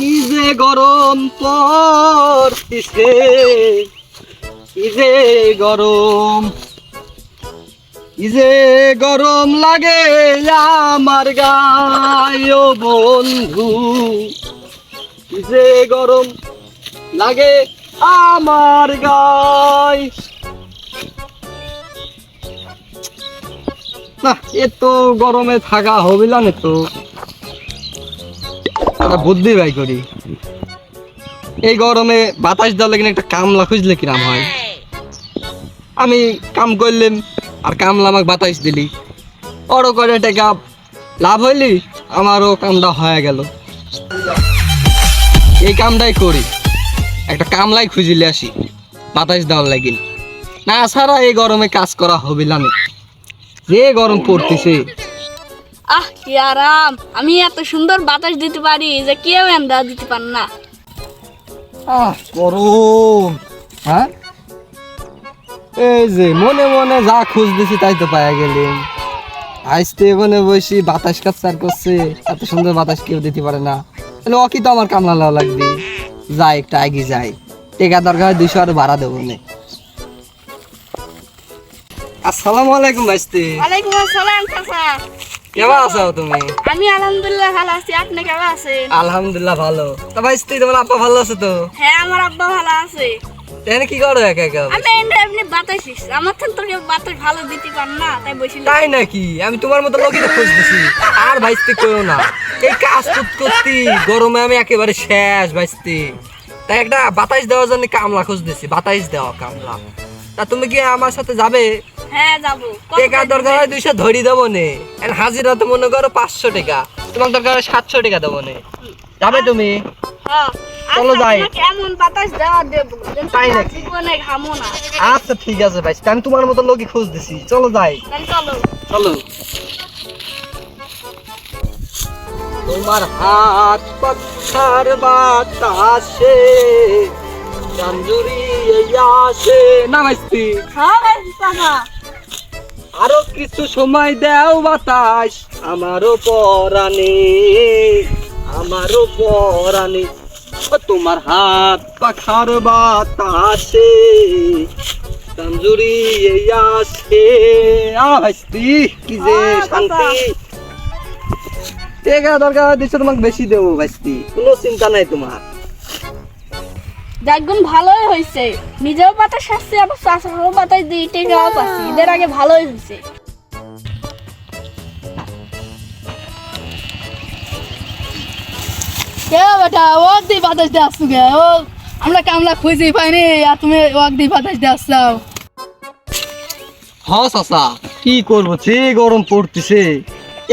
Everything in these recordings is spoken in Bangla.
কি যে গরম পড়তিছে, কি যে গরম, কি যে গরম লাগে আমার গায় বন্ধু, কি যে গরম লাগে আমার গায়। না এ তো গরমে থাকা হবিলা না তো। বুদ্ধি বাই করি। এই গরমে বাতাস দেওয়ার লাগে একটা কামলা খুঁজলে কিরাম হয়? আমি কাম করলাম আর কামলা আমাকে বাতাস দিলি। বড় করে টাকা লাভ হইলি, আমারও কামটা হয়ে গেল। এই কামটাই করি। একটা কামলাই খুঁজিলে আসি, বাতাস দেওয়ার লাগিন না ছাড়া এই গরমে কাজ করা হবিলা না যে গরম পড়তেছে আহ কি আরাম। আমি এত সুন্দর বাতাস দিতে পারি যে কেউ এন্দা দিতে পার না। আহ গরম হ্যাঁ? এই যে মনে মনে যা খুঁজতেছি তাই তো পাওয়া গেলেন। আইসতে এখানে বসি বাতাস কাচার করছে এত সুন্দর বাতাস কেউ দিতে পারে না। তাহলে অকি তো আমার কামলা লওয়া লাগবে। যাই একটা আগে যাই। টেকা দরকার দুইশো আর ভাড়া দেবো নে। আসসালামু আলাইকুম ভাইস্তে। ওয়ালাইকুম আসসালাম চাচা। কেমন আছো তুমি? আমি আলহামদুলিল্লাহ ভালো আছি। আপনি কেমন আছেন? আলহামদুলিল্লাহ ভালো। তা ভাইস্তে তোমার আপা ভালো আছে তো? হ্যাঁ আমার আব্বা ভালো আছে। এখানে কি করো একা একা? আমি এমনি এমনি বাতাস আমার থেকে তো কেউ বাতাস ভালো দিতে পার না তাই বসিল তাই নাকি? আমি তোমার মতো লোকই তো খুঁজতেছি আর ভাইস্তে কইও না। এই কাজ করতে করতে গরমে আমি একেবারে শেষ ভাইস্তে তাই একটা বাতাস দেওয়ার জন্য কামলা খুঁজতেছি বাতাস দেওয়া কামলা। তা তুমি কি আমার সাথে যাবে? হ্যাঁ যাব। টাকা দরকার হয় দুইশো ধরি দেবো নে। আর হাজিরা তো মনে করো পাঁচশো টাকা। তোমার দরকার হয় সাতশো টাকা দেবো নে। যাবে তুমি? হ্যাঁ চলো আচ্ছা, যাই। এমন বাতাস দেওয়া দেবো তাই তোমার জীবনে ঘামো না। আচ্ছা ঠিক আছে ভাই। আমি তোমার মতো লোকই খুঁজতেছি। চলো যাই। চলো। চলো। তোমার হাত পাখার বাতাসে চান্দুরি আসে। না ভাইস্তি হ্যাঁ ভাই চাচা আরও কিছু সময় দেও বাতাস আমারও পরানে আমারও পরানে ও তোমার হাত পাখার বাতাসে চান্দুরি আসে। আ ভাইস্তি কি যে শান্তি। টাকা দরকার দিচ্ছে তোমাকে বেশি দেবো ভাইস্তি কোনো চিন্তা নাই তোমার। দেখুন ভালোই হয়েছে নিজেও বাতাস আসছে আবার চাষারও দিই টেকাও পাচ্ছি ঈদের আগে ভালোই হয়েছে কে বেটা? ওক দি বাতাস দিয়ে আসছো গে ও আমরা কামলা খুঁজি পাইনি আর তুমি ওক দি বাতাস দিয়ে আসছাও। হ চাচা। কি করব? যে গরম পড়তেছে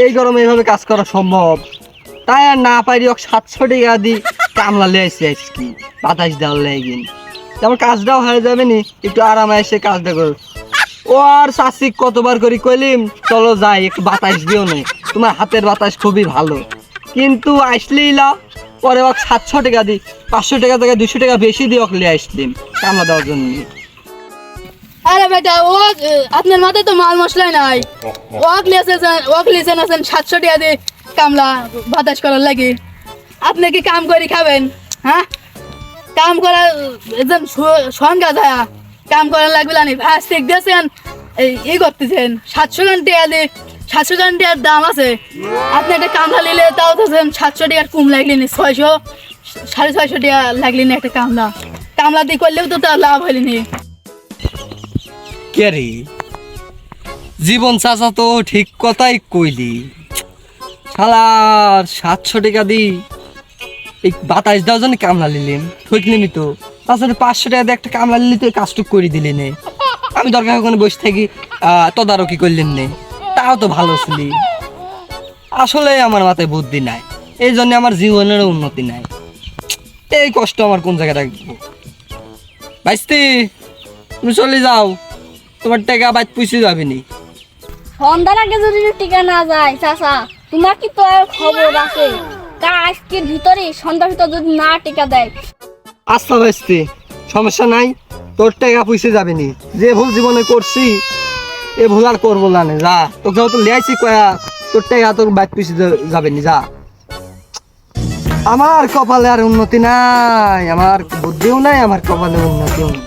এই গরমে এইভাবে কাজ করা সম্ভব? তাই আর না পারি ওক সাতশো টাকা দি কামলা লে আসছি আজকে বাতাস দেওয়ার লাগিন যেমন কাজটাও হয়ে যাবে নি একটু আরামে এসে কাজটা করো। ও আর চাষি কতবার করি কইলিম চলো যাই একটু বাতাস দিও নে। তোমার হাতের বাতাস খুবই ভালো। কিন্তু আসলেই লা পরে ওক সাতশো টাকা দি পাঁচশো টাকা থেকে দুশো টাকা বেশি দিয়ে ওক লিয়ে আসলিম কামলা দেওয়ার জন্য। আরে বেটা ও আপনার মাথায় তো মাল মশলাই নাই। ওক লিয়েছেন ওক লিয়েছেন আছেন সাতশো টাকা দিয়ে কামলা বাতাস করার লাগে। আপনি কি কাম করে খাবেন? হ্যাঁ? কাম করা একদম সংজ্ঞা যায় কাম করার লাগবে না থেকে দিয়েছেন। এই করতেছেন। সাতশো গান টাকা দিয়ে সাতশো গান টাকার দাম আছে। আপনি একটা কামলা নিলে তাও তো সাতশো টাকার কম লাগলি না। ছয়শো সাড়ে ছয়শো টাকা লাগলি না একটা কামলা কামলা দিয়ে করলেও তো তার লাভ হয়নি নি। কে জীবন চাচা তো ঠিক কথাই কইলি। শালার সাতশো টাকা দি এই বাতাস দেওয়ার জন্য কামলা নিলিম ঠিক নিমি তো তাছাড়া পাঁচশো টাকা দিয়ে একটা কামলা নিলি তো কাজটুক করে দিলি নে। আমি দরকার ওখানে বসে থাকি তদারকি করলেন নে। তাও তো ভালো ছিলি। আসলে আমার মাথায় বুদ্ধি নাই। এই জন্য আমার জীবনের উন্নতি নাই। এই কষ্ট আমার কোন জায়গায় রাখব? বাইস্তি, তুমি চলে যাও। তোমার টাকা বাইত পুষে যাবে নি। সন্ধ্যার আগে যদি টিকা না যায়, চাচা, তোমার কি তো খবর আছে? তা আজকের ভিতরে সন্ধ্যার ভিতর যদি না টিকা দেয়। আচ্ছা বাইস্তি সমস্যা নাই তোর টাকা পুষে যাবে নি। যে ভুল জীবনে করছি এ ভুল আর করব না নে, যা। তোকে তো লিয়াইছি কয়া তোর টাকা তোর বাইত পুষে যাবে নি যা। আমার কপালে আর উন্নতি নাই আমার বুদ্ধিও নাই আমার কপালে উন্নতিও নাই।